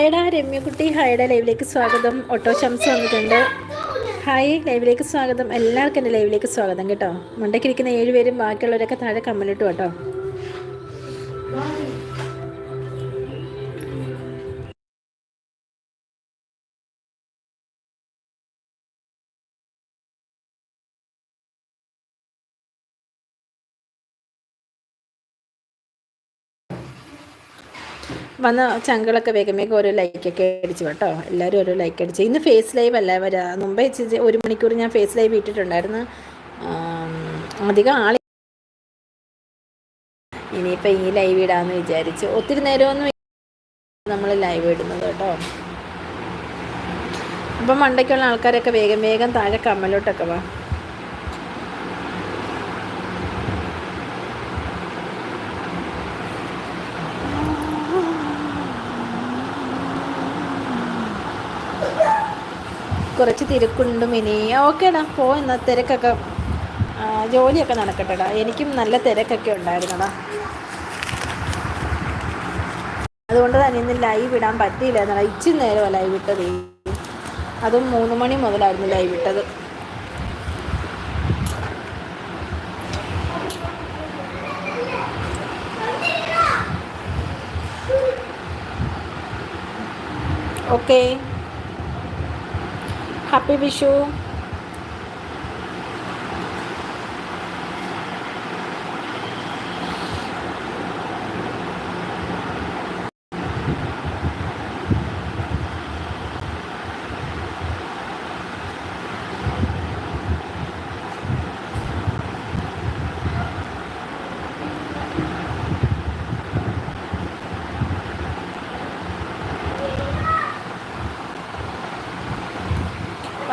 ഹായടാ രമ്യക്കുട്ടി ഹായടാ ലൈവിലേക്ക് സ്വാഗതം. ഓട്ടോ ശംസ് വന്നിട്ടുണ്ട്. ഹായ് ലൈവിലേക്ക് സ്വാഗതം. എല്ലാവർക്കും എന്റെ ലൈവിലേക്ക് സ്വാഗതം കേട്ടോ. മുണ്ടക്കിരിക്കുന്ന ഏഴുപേരും ബാക്കിയുള്ളവരൊക്കെ താഴെ കമ്മലിട്ടു കേട്ടോ. വന്ന ചങ്കളൊക്കെ വേഗം വേഗം ഓരോ ലൈക്കൊക്കെ അടിച്ചു കേട്ടോ. എല്ലാവരും ഓരോ ലൈക്ക് അടിച്ചു. ഇന്ന് ഫേസ് ലൈവ് അല്ല വരാ. മുമ്പേ ഒരു മണിക്കൂർ ഞാൻ ഫേസ് ലൈവ് ഇട്ടിട്ടുണ്ടായിരുന്നു. അധികം ആൾ ഇനിയിപ്പോൾ ഈ ലൈവ് ഇടാമെന്ന് വിചാരിച്ചു ഒത്തിരി നേരമൊന്നും നമ്മൾ ലൈവ് ഇടുന്നത് കേട്ടോ. അപ്പം മണ്ടയ്ക്കുള്ള ആൾക്കാരൊക്കെ വേഗം വേഗം താഴെ കമ്മലോട്ടൊക്കെ വാ. കുറച്ച് തിരക്കുണ്ട് മിനി ഓക്കേടാ പോ എന്നാൽ തിരക്കൊക്കെ ജോലിയൊക്കെ നടക്കട്ടെടാ. എനിക്കും നല്ല തിരക്കൊക്കെ ഉണ്ടായിരുന്നടാ. അതുകൊണ്ട് തന്നെ ഇന്ന് ലൈവ് ഇടാൻ പറ്റിയില്ല എന്നടാ ഇച്ചിരി നേരമാണ് ലൈവ് ഇട്ടത്? അതും മൂന്ന് മണി മുതലായിരുന്നു ലൈവ് ഇട്ടത്. ഓക്കേ ഹാപ്പി വിഷു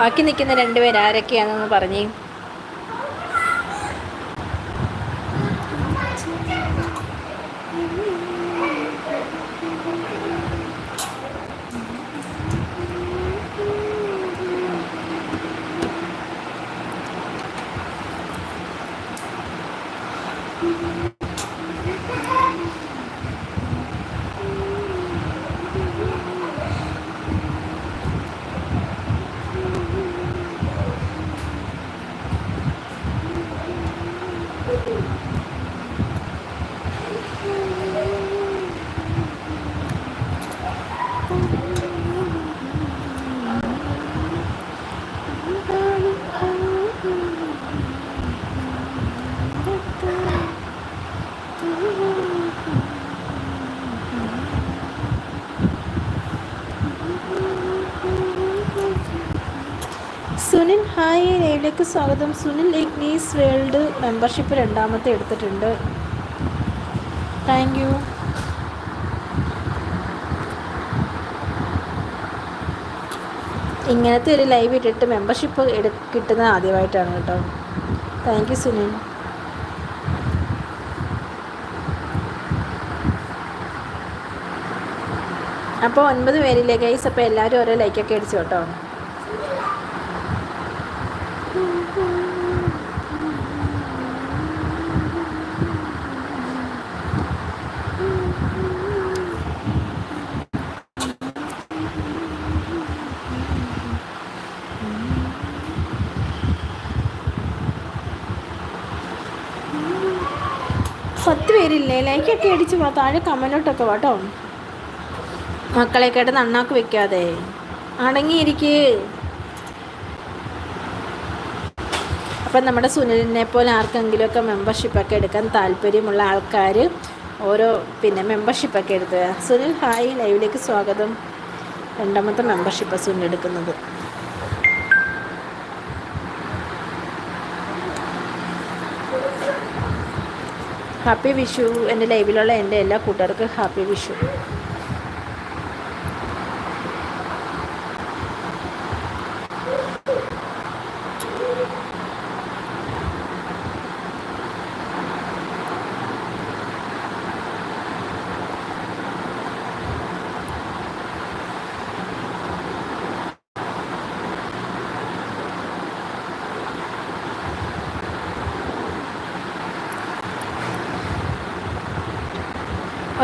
ബാക്കി നിൽക്കുന്ന രണ്ടുപേർ ആരൊക്കെയാണെന്ന് പറഞ്ഞേ സുനിൽ ഹായ് ലൈവിലേക്ക് സ്വാഗതം. സുനിൽ ഇഗ്നീസ് വേൾഡ് മെമ്പർഷിപ്പ് രണ്ടാമത്തെ എടുത്തിട്ടുണ്ട്. Thank you. ഇങ്ങനത്തെ ഒരു ലൈവ് ഇട്ടിട്ട് മെമ്പർഷിപ്പ് എടു കിട്ടുന്നത് ആദ്യമായിട്ടാണ് കേട്ടോ. Thank you Sunil. അപ്പോൾ ഒൻപത് പേരില്ലേ ഗൈസ്? അപ്പോൾ എല്ലാവരും ഓരോ ലൈക്കൊക്കെ അടിച്ചു കേട്ടോ പത്ത് പേരില്ലേ ലൈക്കൊക്കെ അടിച്ച് താഴെ കമന്റോട്ടൊക്കെ വാട്ടോ മക്കളെ കേട്ട് നന്നാക്കി വെക്കാതെ. അടങ്ങിയിരിക്ക്. അപ്പം നമ്മുടെ സുനിലിനെ പോലെ ആർക്കെങ്കിലുമൊക്കെ മെമ്പർഷിപ്പൊക്കെ എടുക്കാൻ താല്പര്യമുള്ള ആൾക്കാർ ഓരോ പിന്നെ മെമ്പർഷിപ്പൊക്കെ എടുത്ത്. സുനിൽ ഹായ് ലൈവിലേക്ക് സ്വാഗതം. രണ്ടാമത്തെ മെമ്പർഷിപ്പാണ് സുനിൽ എടുക്കുന്നത്. ഹാപ്പി വിഷു എന്റെ ലൈവിലുള്ള എന്റെ എല്ലാ കൂട്ടുകാർക്കും ഹാപ്പി വിഷു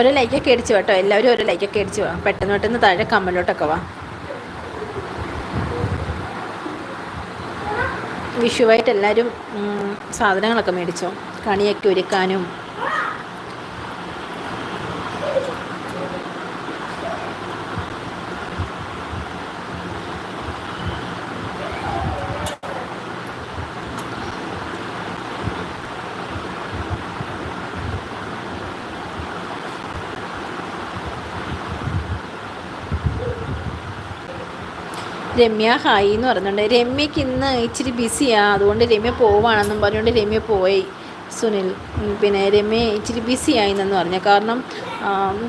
ഒരു ലൈക്കൊക്കെ അടിച്ചു കേട്ടോ എല്ലാവരും ഒരു ലൈക്കൊക്കെ അടിച്ചു വാ. പെട്ടെന്ന് പെട്ടെന്ന് താഴെ കമ്മലോട്ടൊക്കെ വാ. വിഷുവായിട്ട് എല്ലാവരും സാധനങ്ങളൊക്കെ മേടിച്ചോ? കണിയൊക്കെ ഒരുക്കാനും രമ്യ ഹായ് എന്ന് പറഞ്ഞുകൊണ്ട് രമ്യക്ക് ഇന്ന് ഇച്ചിരി ബിസിയാണ് അതുകൊണ്ട് രമ്യ പോവാണെന്നും പറഞ്ഞുകൊണ്ട് രമ്യ പോയി. സുനിൽ പിന്നെ രമ്യ ഇച്ചിരി ബിസി എന്നു പറഞ്ഞു. കാരണം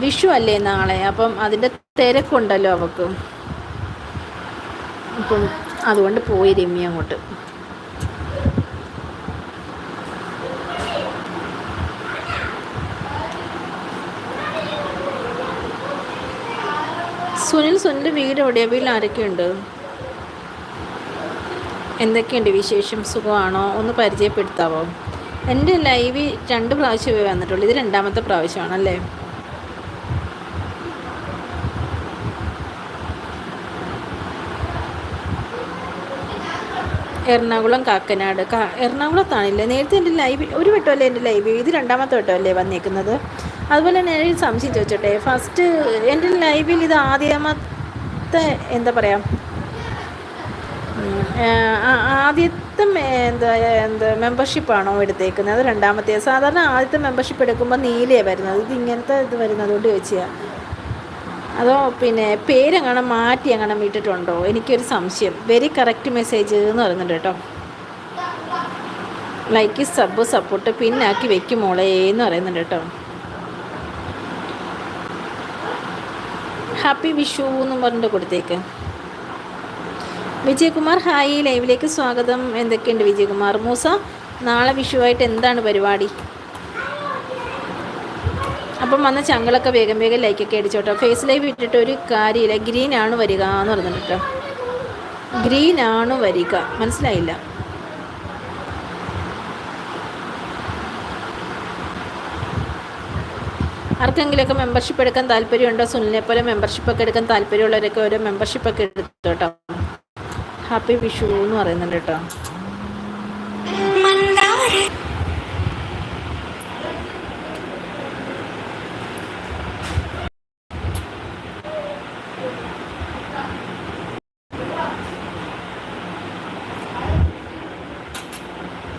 വിഷു അല്ലേ നാളെ? അപ്പം അതിന്റെ തിരക്കുണ്ടല്ലോ അവൾക്ക് അപ്പം അതുകൊണ്ട് പോയി രമ്യ അങ്ങോട്ട്. സുനിൽ സുനിൽ വീട് എവിടെയാ വീട്ടിൽ ആരൊക്കെയുണ്ട്? എന്തൊക്കെയുണ്ട് വിശേഷം? സുഖമാണോ? ഒന്ന് പരിചയപ്പെടുത്താവോ? എന്റെ ലൈവ് രണ്ട് പ്രാവശ്യമേ വന്നിട്ടുള്ളൂ. ഇത് രണ്ടാമത്തെ പ്രാവശ്യമാണല്ലേ? എറണാകുളം കാക്കനാട്. കാ എറണാകുളത്താണല്ലേ? നേരത്തെ എന്റെ ലൈവ് ഒരു വട്ടമല്ലേ എന്റെ ലൈവ്? ഇത് രണ്ടാമത്തെ വട്ടമല്ലേ വന്നേക്കുന്നത്? അതുപോലെ തന്നെ ഞാൻ സംശയം ചോദിച്ചോട്ടെ? ഫസ്റ്റ് എന്റെ ലൈവിൽ ഇത് ആദ്യമത്തെ എന്താ പറയുക ആദ്യത്തെ എന്താ എന്താ മെമ്പർഷിപ്പാണോ എടുത്തേക്കുന്നത്? രണ്ടാമത്തെ. സാധാരണ ആദ്യത്തെ മെമ്പർഷിപ്പ് എടുക്കുമ്പോൾ നീലയാണ് വരുന്നത്. ഇത് ഇങ്ങനത്തെ ഇത് വരുന്നതുകൊണ്ട് ചോദിച്ചാൽ അതോ പിന്നെ പേരെങ്ങനെ മാറ്റി അങ്ങനെ വിട്ടിട്ടുണ്ടോ എനിക്കൊരു സംശയം. വെരി കറക്റ്റ് മെസ്സേജ് എന്ന് പറയുന്നുണ്ട് കേട്ടോ. ലൈക്ക് സബ് സപ്പോർട്ട് പിന്നാക്കി വെക്കും മോളെ എന്ന് പറയുന്നുണ്ട് കേട്ടോ. ഹാപ്പി വിഷു എന്ന് പറഞ്ഞിട്ട് കൊടുത്തേക്ക്. വിജയകുമാർ ഹായ് ലൈവിലേക്ക് സ്വാഗതം. എന്തൊക്കെയുണ്ട് വിജയകുമാർ? മൂസ നാളെ വിഷുവായിട്ട് എന്താണ് പരിപാടി? അപ്പം വന്ന ചങ്ങളൊക്കെ വേഗം വേഗം ലൈക്കൊക്കെ അടിച്ചോട്ടോ ഫേസ് ലൈവ് ഇട്ടിട്ട് ഒരു കാര്യമില്ല. ഗ്രീൻ ആണ് വരിക എന്ന് പറഞ്ഞിട്ട് ഗ്രീൻ ആണ് വരിക. മനസ്സിലായില്ല? ആർക്കെങ്കിലുമൊക്കെ മെമ്പർഷിപ്പ് എടുക്കാൻ താല്പര്യമുണ്ടോ? സുനിലിനെ പോലെ മെമ്പർഷിപ്പ് ഒക്കെ എടുക്കാൻ താല്പര്യമുള്ളവരൊക്കെ ഓരോ മെമ്പർഷിപ്പ് ഒക്കെ എടുത്തു കേട്ടോ ഹാപ്പി വിഷു എന്ന് പറയുന്നുണ്ട് കേട്ടോ